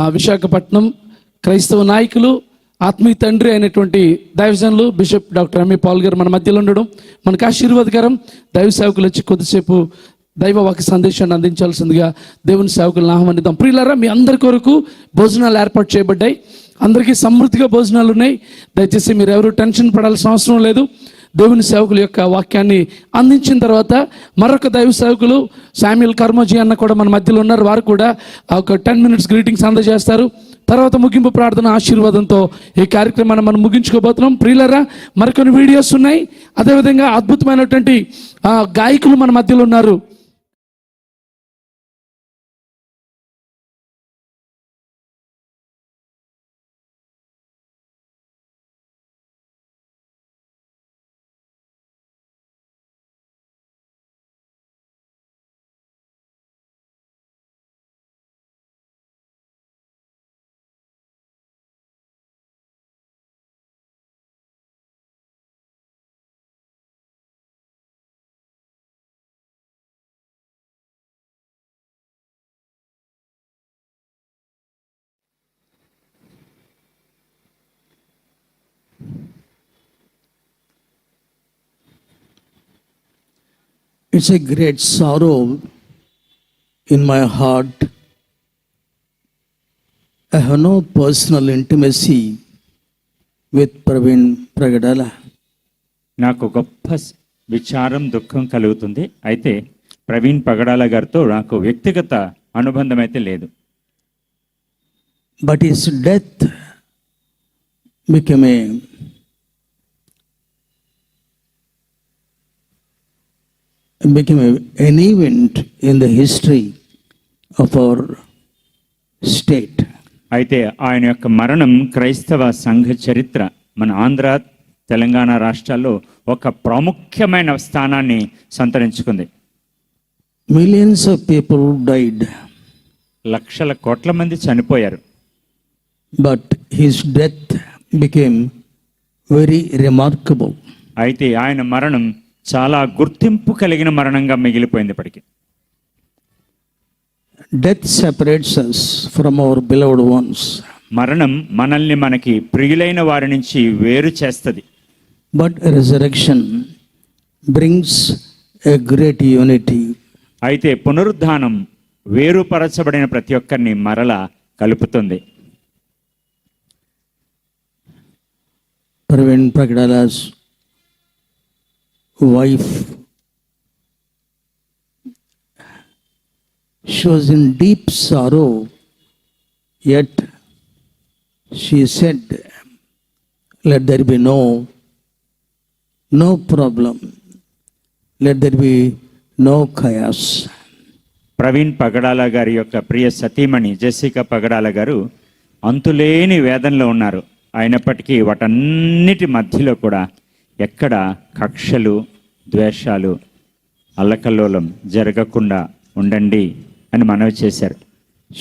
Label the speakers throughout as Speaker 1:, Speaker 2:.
Speaker 1: విశాఖపట్నం క్రైస్తవ నాయకులు ఆత్మీయ తండ్రి అయినటువంటి దైవజనులు బిషప్ డాక్టర్ ఎంఏ పాల్ గారు మన మధ్యలో ఉండడం మనకు ఆశీర్వాదకరం. దైవ సేవకులు వచ్చి కొద్దిసేపు దైవ వాక్య సందేశాన్ని అందించాల్సిందిగా దేవుని సేవకులను ఆహ్వానిద్దాం. ప్రియులారా మీ అందరి కొరకు భోజనాలు ఏర్పాటు చేయబడ్డాయి. అందరికీ సమృద్ధిగా భోజనాలు ఉన్నాయి. దయచేసి మీరు ఎవరు టెన్షన్ పడాల్సిన అవసరం లేదు. దేవుని సేవకుల యొక్క వాక్యాన్ని అందించిన తర్వాత మరొక దైవ సేవకులు శామ్యుల్ కర్మజీ అన్న కూడా మన మధ్యలో ఉన్నారు. వారు కూడా ఒక టెన్ మినిట్స్ గ్రీటింగ్స్ అందజేస్తారు. తర్వాత ముగింపు ప్రార్థన ఆశీర్వాదంతో ఈ కార్యక్రమాన్ని మనం ముగించుకోబోతున్నాం. ప్రియులరా మరికొన్ని వీడియోస్ ఉన్నాయి. అదేవిధంగా అద్భుతమైనటువంటి గాయకులు మన మధ్యలో ఉన్నారు.
Speaker 2: It's a great sorrow in my heart I have no personal intimacy with Praveen Pragadala
Speaker 3: నాకు గొప్ప విచారం దుఃఖం కలుగుతుంది. అయితే ప్రవీణ్ పగడాల గారితో నాకు వ్యక్తిగత అనుబంధం అయితే లేదు.
Speaker 2: బట్ ఈస్ డెత్ మీకు ఏ became an event in the history of our state.
Speaker 3: అయితే ఆయన యొక్క మరణం క్రైస్తవ సంఘ చరిత్ర మన ఆంధ్ర తెలంగాణ రాష్ట్రాల్లో ఒక ప్రాముఖ్యమైన స్థానాన్ని సంతరించుకుంది
Speaker 2: Millions of people died,
Speaker 3: లక్షల కోట్ల మంది చనిపోయారు
Speaker 2: but his death became very remarkable.
Speaker 3: అయితే ఆయన మరణం చాలా గుర్తింపు కలిగిన మరణంగా మిగిలిపోయింది ఇప్పటికి.
Speaker 2: Death separates us from our beloved ones,
Speaker 3: మరణం మనల్ని మనకి ప్రియులైన వారి నుంచి వేరు చేస్తుంది.
Speaker 2: But resurrection brings a great unity.
Speaker 3: అయితే పునరుద్ధానం వేరుపరచబడిన ప్రతి ఒక్కరిని మరల కలుపుతుంది.
Speaker 2: Praveen Pragadala's wife, she was in deep sorrow, yet she said, Let there be no, no problem, let there be no chaos.
Speaker 3: Praveen పగడాల గారి యొక్క ప్రియ సతీమణి జెసిక పగడాల గారు అంతులేని వేదనలో ఉన్నారు అయినప్పటికీ వాటన్నిటి మధ్యలో కూడా ఎక్కడ కక్షలు ద్వేషాలు అల్లకల్లోలం జరగకుండా ఉండండి అని మనవి చేశారు.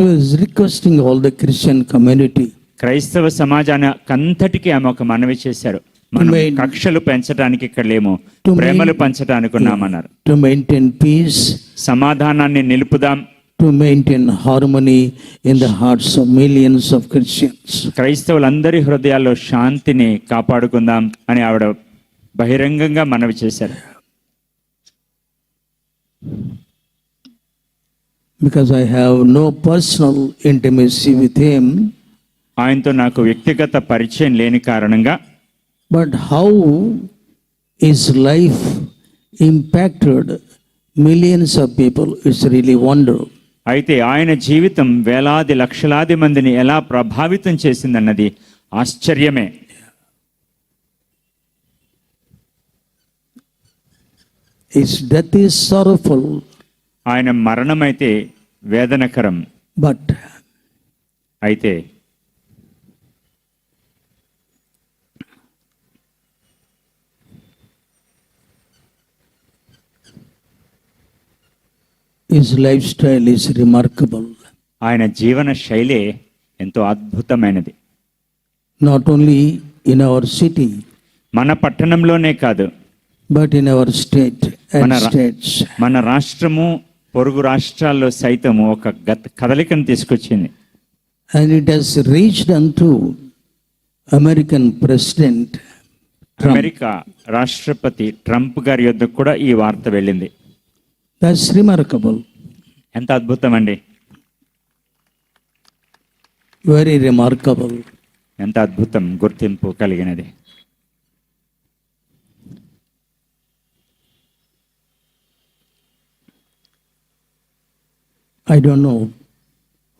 Speaker 2: Was requesting all the Christian community.
Speaker 3: క్రైస్తవ సమాజానికి అంతటికీ ఆమె ఒక మనవి చేశారు. మనం. కక్షలు పెంచడానికి ఇక్కడ లేము ప్రేమలు పంచడానికి ఉన్నామన్నారు.
Speaker 2: to maintain peace,
Speaker 3: సమాధానాన్ని నిలుపుదాం.
Speaker 2: To maintain harmony in the hearts of millions of Christians.
Speaker 3: క్రైస్తవులందరి హృదయాల్లో శాంతిని కాపాడుకుందాం అని ఆవిడ బహిరంగంగా మనవి చేశారు.
Speaker 2: Because I have no personal intimacy with him
Speaker 3: ఆయనతో నాకు వ్యక్తిగత పరిచయం లేని కారణంగా
Speaker 2: but how his life impacted millions of people it's really wonder
Speaker 3: అయితే ఆయన జీవితం వేలాది లక్షలాది మందిని ఎలా ప్రభావితం చేసిందన్నది ఆశ్చర్యమే.
Speaker 2: His death is sorrowful,
Speaker 3: ఆయన మరణం అయితే వేదనకరం
Speaker 2: but
Speaker 3: అయితే
Speaker 2: his lifestyle is remarkable.
Speaker 3: ఆయన జీవన శైలే ఎంతో అద్భుతమైనది
Speaker 2: Not only in our city,
Speaker 3: మన పట్టణంలోనే కాదు
Speaker 2: but in
Speaker 3: our state
Speaker 2: states
Speaker 3: మన రాష్ట్రము పొరుగు రాష్ట్రాల్లో సైతం ఒక గత కదలికను తీసుకొచ్చింది.
Speaker 2: And it has reached unto American president
Speaker 3: America రాష్ట్రపతి ట్రంప్ గారి యొద్ కూడా ఈ వార్త వెళ్ళింది.
Speaker 2: దట్స్ రిమార్కబుల్
Speaker 3: ఎంత అద్భుతం అండి
Speaker 2: వెరీ రిమార్కబుల్
Speaker 3: ఎంత అద్భుతం గుర్తింపు కలిగినది.
Speaker 2: I don't know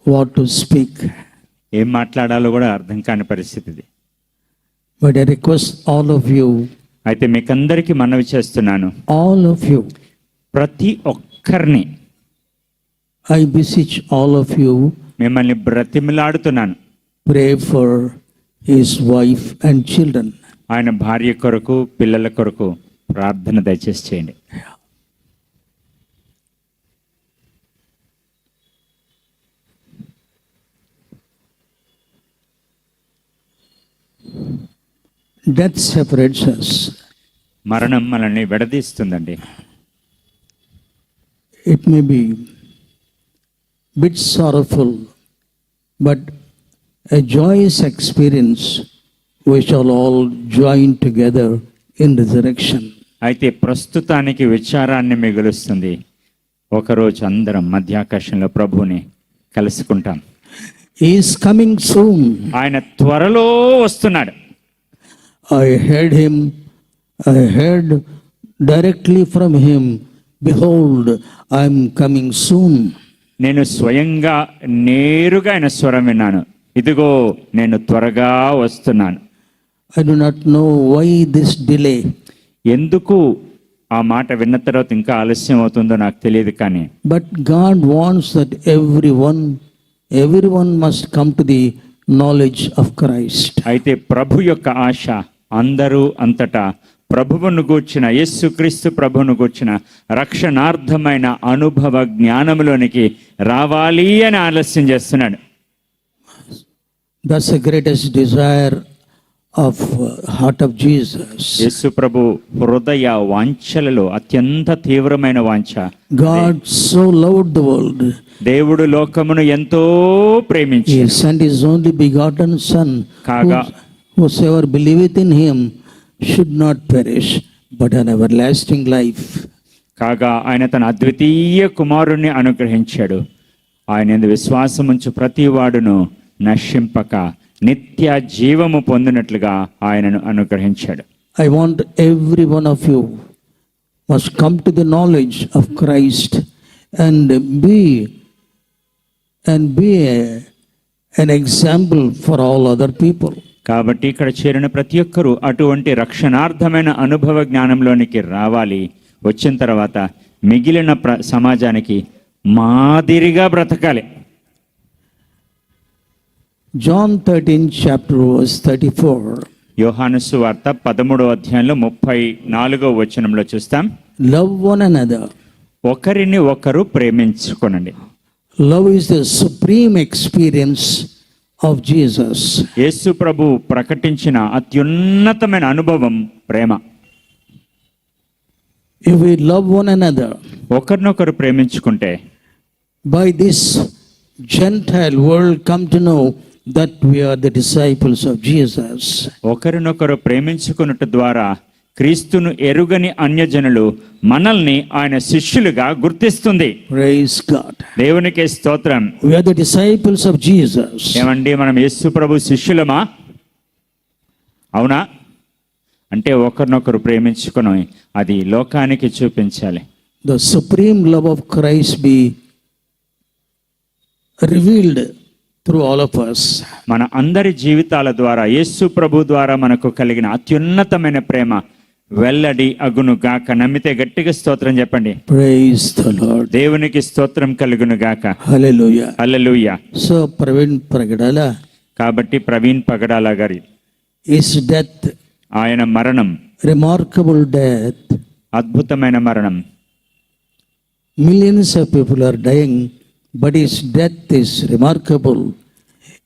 Speaker 2: what to speak,
Speaker 3: ఏం మాట్లాడాలో కూడా అర్థం కాని పరిస్థితి ఇది.
Speaker 2: But I request all of you,
Speaker 3: అయితే మీకందరికీ మనవి చేస్తున్నాను.
Speaker 2: all of you,
Speaker 3: ప్రతి ఒక్కరిని
Speaker 2: I beseech all of you,
Speaker 3: మిమ్మల్ని బ్రతిమిలాడుతున్నాను.
Speaker 2: pray for his wife and children.
Speaker 3: ఆయన భార్య కొరకు పిల్లల కొరకు ప్రార్థన దయచేసి చేయండి.
Speaker 2: డెత్ సెపరేట్స్
Speaker 3: మరణం మనల్ని విడదీస్తుందండి.
Speaker 2: It may be bit sorrowful but a joyous experience we shall all join together in resurrection
Speaker 3: అయితే ప్రస్తుతానికి విచారాన్ని మిగులుస్తుంది. ఒకరోజు అందరం మధ్యాకర్షణలో ప్రభుని కలుసుకుంటాం.
Speaker 2: ఈస్ కమింగ్ సూన్
Speaker 3: ఆయన త్వరలో వస్తున్నాడు.
Speaker 2: I heard him, I heard directly from him, Behold, I am coming soon.
Speaker 3: నేను స్వయంగా నేరుగా ఆయన స్వరం విన్నాను ఇదిగో నేను త్వరగా వస్తున్నాను
Speaker 2: I do not know why this delay,
Speaker 3: ఎందుకు ఆ మాట విన్న తర్వాత ఇంకా ఆలస్యం అవుతుందో నాకు తెలియదు కానీ
Speaker 2: but God wants that everyone, everyone must come to the knowledge of Christ.
Speaker 3: అయితే ప్రభు యొక్క ఆశ అందరూ అంతటా ప్రభువును గూర్చిన యేసుక్రీస్తు ప్రభువును గూర్చిన రక్షణార్థమైన అనుభవ జ్ఞానంలోనికి రావాలి అని ఆలస్యం చేస్తున్నాడు
Speaker 2: greatest desire of uh, heart of Jesus.
Speaker 3: యేసు ప్రభు హృదయ వాంఛలలో అత్యంత తీవ్రమైన వాంఛ
Speaker 2: God so loved the world,
Speaker 3: దేవుడు లోకమును ఎంతో ప్రేమించి
Speaker 2: He sent His only begotten Son. Whatsoever believeth in him should not perish but an everlasting life
Speaker 3: కాగా ఆయన తన అద్వితీయ కుమారుణ్ణి అనుగ్రహించాడు. ఆయన విశ్వాసం ఉంచు ప్రతి వాడును నశింపక నిత్య జీవము పొందినట్లుగా ఆయనను అనుగ్రహించాడు.
Speaker 2: I want every one of you must come to the knowledge of Christ and be and be an example for all other people
Speaker 3: కాబట్టి ఇక్కడ చేరిన ప్రతి ఒక్కరూ అటువంటి రక్షణార్థమైన అనుభవ జ్ఞానంలోనికి రావాలి వచ్చిన తర్వాత మిగిలిన ప్ర సమాజానికి మాదిరిగా బ్రతకాలి
Speaker 2: John 13, chapter verse 34.
Speaker 3: యోహాను సువార్త పదమూడో అధ్యాయంలో ముప్పై నాలుగో వచనంలో చూస్తాం
Speaker 2: Love one another.
Speaker 3: ఒకరిని ఒకరు ప్రేమించుకొనండి
Speaker 2: Love is the supreme experience of Jesus.
Speaker 3: యేసు ప్రభు ప్రకటించిన అత్యున్నతమైన అనుభవం ప్రేమ
Speaker 2: If we love one another,
Speaker 3: ఒకరినొకరు ప్రేమించుకుంటే
Speaker 2: by this Gentile world come to know that we are the disciples of Jesus.
Speaker 3: ఒకరినొకరు ప్రేమించుకున్నట్టు ద్వారా క్రీస్తును ఎరుగని అన్యజనులు మనల్ని ఆయన శిష్యులుగా గుర్తిస్తుంది. దేవునికి స్తోత్రం
Speaker 2: disciples of Jesus.
Speaker 3: ఏమండి మనం యేసు ప్రభు శిష్యులమా అవునా అంటే ఒకరినొకరు ప్రేమించుకుని అది లోకానికి చూపించాలి
Speaker 2: The supreme love of Christ be revealed through all of us.
Speaker 3: మన అందరి జీవితాల ద్వారా యేసు ప్రభు ద్వారా మనకు కలిగిన అత్యున్నతమైన ప్రేమ వెల్లడి అగును గాక. నమ్మితే గట్టిగా స్తోత్రం చెప్పండి.
Speaker 2: ప్రైజ్ ద లార్డ్
Speaker 3: దేవునికి స్తోత్రం కలుగును గాక.
Speaker 2: హల్లెలూయ
Speaker 3: హల్లెలూయ
Speaker 2: సో ప్రవీణ్ ప్రగడాల
Speaker 3: కాబట్టి ప్రవీణ్ పగడాల గారి.
Speaker 2: ఇస్ డెత్
Speaker 3: ఆయన మరణం.
Speaker 2: రిమార్కబుల్ డెత్
Speaker 3: అద్భుతమైన మరణం.
Speaker 2: Millions of people are dying but his death is remarkable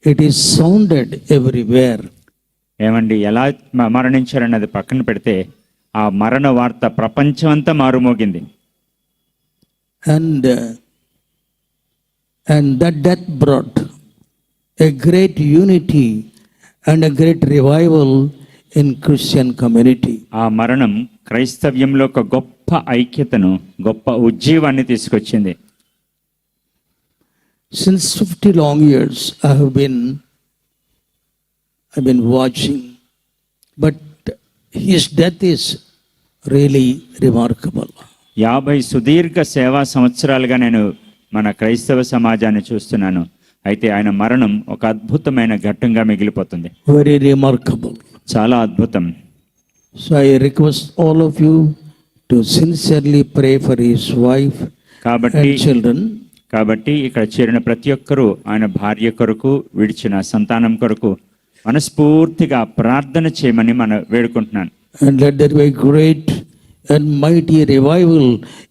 Speaker 2: it is sounded everywhere
Speaker 3: ఏమండి ఎలా మరణించారని అది పక్కన పెడితే ఆ మరణ వార్త ప్రపంచమంతా మారుమోగింది.
Speaker 2: And and the death brought a great unity and a great revival in Christian community
Speaker 3: ఆ మరణం క్రైస్తవ్యంలో ఒక గొప్ప ఐక్యతను గొప్ప ఉజ్జీవాన్ని తీసుకొచ్చింది.
Speaker 2: Since fifty long years I been I been watching but his death is really remarkable.
Speaker 3: యాభై సుదీర్ఘ సేవా సంవత్సరాలుగా నేను మన క్రైస్తవ సమాజాన్ని చూస్తున్నాను అయితే ఆయన మరణం ఒక అద్భుతమైన ఘట్టంగా మిగిలిపోతుంది
Speaker 2: Very remarkable.
Speaker 3: చాలా అద్భుతం
Speaker 2: So I request all of you to sincerely pray for his wife
Speaker 3: కాబట్టి
Speaker 2: and children.
Speaker 3: కాబట్టి ఇక్కడ చేరిన ప్రతి ఒక్కరూ ఆయన భార్య కొరకు విడిచిన సంతానం కొరకు మనస్ఫూర్తిగా ప్రార్థన చేయమని మన వేడుకుంటున్నాను
Speaker 2: And let there be great and mighty revival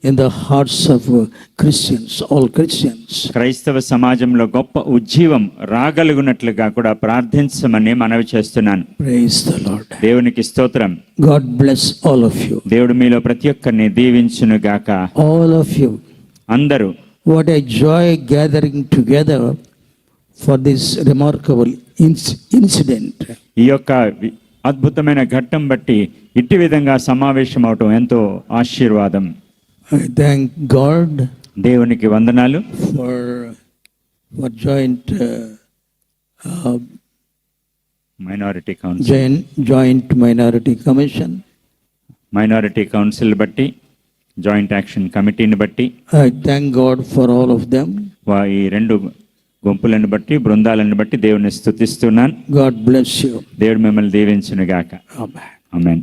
Speaker 2: in the hearts of uh, Christians, all Christians.
Speaker 3: క్రైస్తవ సమాజంలో గొప్ప ఉజ్జీవం రాగలుగునట్లుగా కూడా ప్రార్థించమని మనవి చేస్తున్నాను
Speaker 2: Praise the Lord.
Speaker 3: దేవునికి స్తోత్రం
Speaker 2: God bless all of you.
Speaker 3: దేవుడు మీలో ప్రతి ఒక్కరిని దీవించును గాక
Speaker 2: All of you.
Speaker 3: అందరూ
Speaker 2: What a joy gathering together for this remarkable incident
Speaker 3: ఈ యొక్క అద్భుతమైన ఘట్టం బట్టి ఇట్టి విధంగా సమావేశం అవటం ఎంతో ఆశీర్వాదం.
Speaker 2: ఐ థ్యాంక్ గాడ్
Speaker 3: దేవునికి వందనాలు.
Speaker 2: For for joint
Speaker 3: minority council
Speaker 2: joint minority commission
Speaker 3: minority council బట్టి జాయింట్ యాక్షన్ కమిటీని బట్టి.
Speaker 2: I thank God for all of
Speaker 3: them ఈ రెండు గుంపులను బట్టి బృందాలను బట్టి దేవుని స్తుతిస్తున్నాను
Speaker 2: God bless you.
Speaker 3: దేవుడు మిమ్మల్ని దీవించును గాక. ఆమెన్